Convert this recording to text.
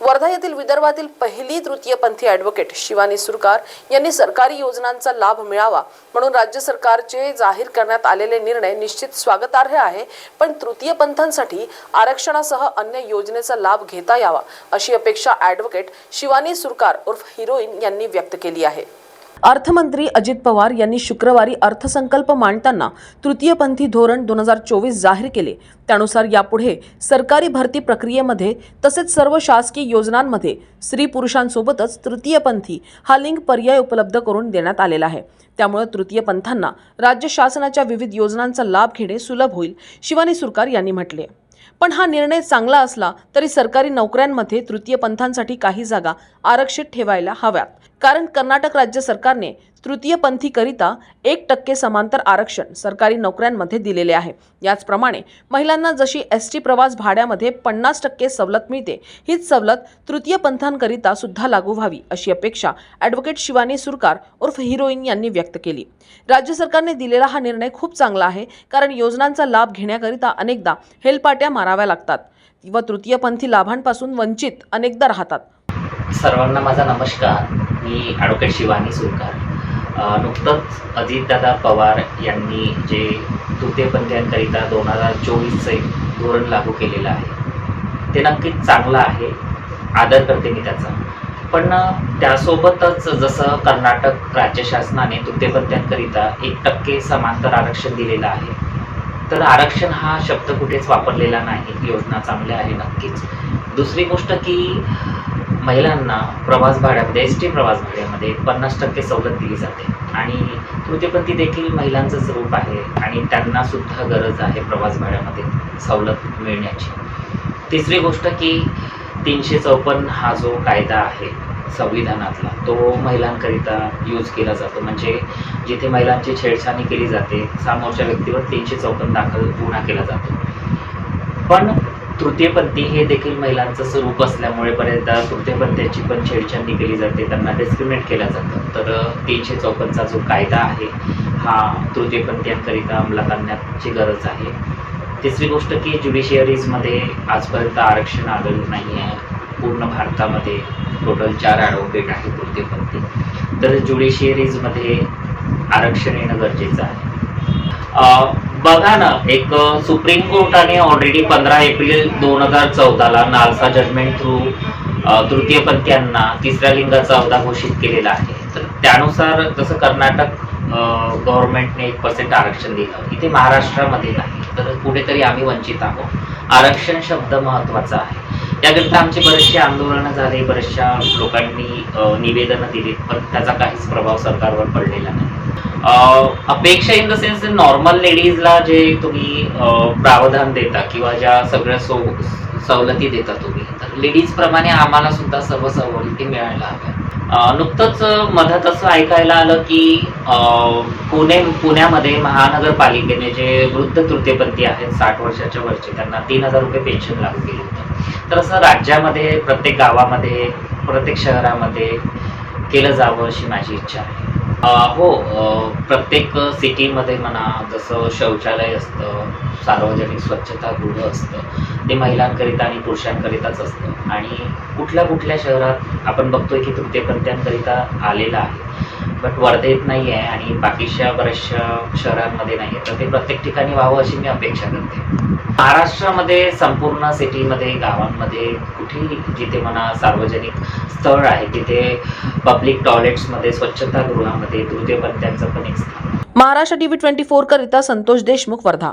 वर्धा येथील विदर्भातील पहिली तृतीयपंथी ॲडव्होकेट शिवानी सुरकार यांनी सरकारी योजनांचा लाभ मिळावा म्हणून राज्य सरकारचे जाहीर करण्यात आलेले निर्णय निश्चित स्वागतार्ह आहे. पण तृतीयपंथांसाठी आरक्षणासह अन्य योजनेचा लाभ घेता यावा अशी अपेक्षा ॲडव्होकेट शिवानी सुरकार उर्फ हिरोईन यांनी व्यक्त केली आहे. अर्थमंत्री अजित पवार यांनी शुक्रवारी अर्थसंकल्प मांडताना तृतीयपंथी धोरण दोन हजार चोवीस जाहीर केले. त्यानुसार यापुढे सरकारी भरती प्रक्रियेमध्ये तसेच सर्व शासकीय योजनांमध्ये स्त्री पुरुषांसोबतच तृतीयपंथी हा लिंग पर्याय उपलब्ध करून देण्यात आलेला आहे. त्यामुळे तृतीयपंथांना राज्य शासनाच्या विविध योजनांचा लाभ घेणे सुलभ होईल शिवानी सुरकार यांनी म्हटले. पण हा निर्णय चांगला असला तरी सरकारी नोकऱ्यांमध्ये तृतीय पंथांसाठी काही जागा आरक्षित ठेवायला हव्यात. कारण कर्नाटक राज्य सरकारने तृतीयपंथीकरिता एक टक्के समांतर आरक्षण सरकारी नोकऱ्यांमध्ये दिलेले आहे. याचप्रमाणे महिलांना जशी एस टी प्रवास भाड्यामध्ये पन्नास टक्के सवलत मिळते हीच सवलत तृतीयपंथांकरिता सुद्धा लागू व्हावी अशी अपेक्षा ॲडव्होकेट शिवानी सुरकार उर्फ हिरोईन यांनी व्यक्त केली. राज्य सरकारने दिलेला हा निर्णय खूप चांगला आहे कारण योजनांचा लाभ घेण्याकरिता अनेकदा हेलपाट्या माराव्या लागतात व तृतीयपंथी लाभांपासून वंचित अनेकदा राहतात. सर्वांना माझा नमस्कार. मी ॲडव्होकेट शिवानी सुरकार. नुकतंच अजितदादा पवार यांनी जे तृतीयपंथीयांकरिता दोन हजार चोवीसचं एक धोरण लागू केलेलं आहे ते नक्कीच चांगलं आहे आदर करते मी त्याचा. पण त्यासोबतच जसं कर्नाटक राज्य शासनाने तृतीयपंथीयांकरिता एक टक्के समांतर आरक्षण दिलेलं आहे तर आरक्षण हा शब्द कुठेच वापरलेला नाही योजना चांगल्या आहे नक्कीच. दुसरी गोष्ट की महिलांना प्रवास भाड्यामध्ये एस टी प्रवास भाड्यामध्ये पन्नास टक्के सवलत दिली जाते. आणि तृतीयपंथी देखील महिलांचंच रूप आहे आणि त्यांनासुद्धा गरज आहे प्रवास भाड्यामध्ये सवलत मिळण्याची. तिसरी गोष्ट की तीनशे चौपन्न हा जो कायदा आहे संविधानातला तो महिलांकरिता यूज केला जातो. म्हणजे जिथे महिलांची छेडछाणी केली जाते समोरच्या व्यक्तीवर तीनशे चौपन्न दाखल गुन्हा केला जातो. पण तृतीयपंथी हे देखील महिलांचं स्वरूप असल्यामुळे बरेचदा तृतीयपंथ्याची पण छेडछाडणी केली जाते त्यांना डिस्क्रिमिनेट केलं जातं. तर तीनशे चौपन्नचा जो कायदा आहे हा तृतीयपंथीयांकरिता अंमलात आणण्याची गरज आहे. तिसरी गोष्ट की ज्युडिशियरीजमध्ये आजपर्यंत आरक्षण आलेलं नाही आहे पूर्ण भारतामध्ये टोटल चार ॲडव्होकेट आहे तृतीयपंथी. तर ज्युडिशियरीजमध्ये आरक्षण येणं गरजेचं आहे. बघा ना एक सुप्रीम कोर्टाने ऑलरेडी पंधरा एप्रिल दोन हजार चौदाला नालसा जजमेंट थ्रू तृतीयपंथीयांना तिसऱ्या लिंगाचा अवधा घोषित केलेला आहे. तर त्यानुसार जसं कर्नाटक गव्हर्नमेंटने एक पर्सेंट आरक्षण दिलं. इथे महाराष्ट्रामध्ये नाही तर कुठेतरी आम्ही वंचित आहोत. आरक्षण शब्द महत्त्वाचा आहे. त्याकरिता आमचे बरेचसे आंदोलनं झाले बऱ्याचशा लोकांनी निवेदनं दिली पण त्याचा काहीच प्रभाव सरकारवर पडलेला नाही. अपेक्षा इन द सेन्स नॉर्मल लेडीजला जे तुम्ही प्रावधान देता किंवा ज्या सगळ्या सो सवलती देता तुम्ही तर लेडीज प्रमाणे आम्हाला सुद्धा सर्व सवलती मिळायला हव्या. नुकतंच मधात असं ऐकायला आलं की पुणे पुण्यामध्ये महानगरपालिकेने जे वृद्ध तृतीयपंथी आहेत साठ वर्षाच्या वरचे त्यांना तीन हजार रुपये पेन्शन लागू केलं होतं. तर असं राज्यामध्ये प्रत्येक गावामध्ये प्रत्येक शहरामध्ये केलं जावं अशी माझी इच्छा आहे. हो प्रत्येक सिटीमध्ये म्हणा जसं शौचालय असतं सार्वजनिक स्वच्छतागृह असतं ते महिलांकरिता आणि पुरुषांकरिताच असतं. आणि कुठल्या कुठल्या शहरात आपण बघतोय की तृतीयपंथ्यांकरिता आलेलं आहे. बट वर्धेत नाही आहे आणि बाकीच्या बऱ्याचशा शहरांमध्ये नाही आहे तर ते प्रत्येक ठिकाणी व्हावं अशी मी अपेक्षा करते. महाराष्ट्रामध्ये संपूर्ण सिटीमध्ये गावांमध्ये कुठेही जिथे म्हणा सार्वजनिक स्थळ आहे तिथे पब्लिक टॉयलेट्समध्ये स्वच्छतागृहामध्ये तृतीयपंथ्यांचं पण एक स्थान आहे. महाराष्ट्र टीव्ही ट्वेंटी फोर करिता संतोष देशमुख वर्धा.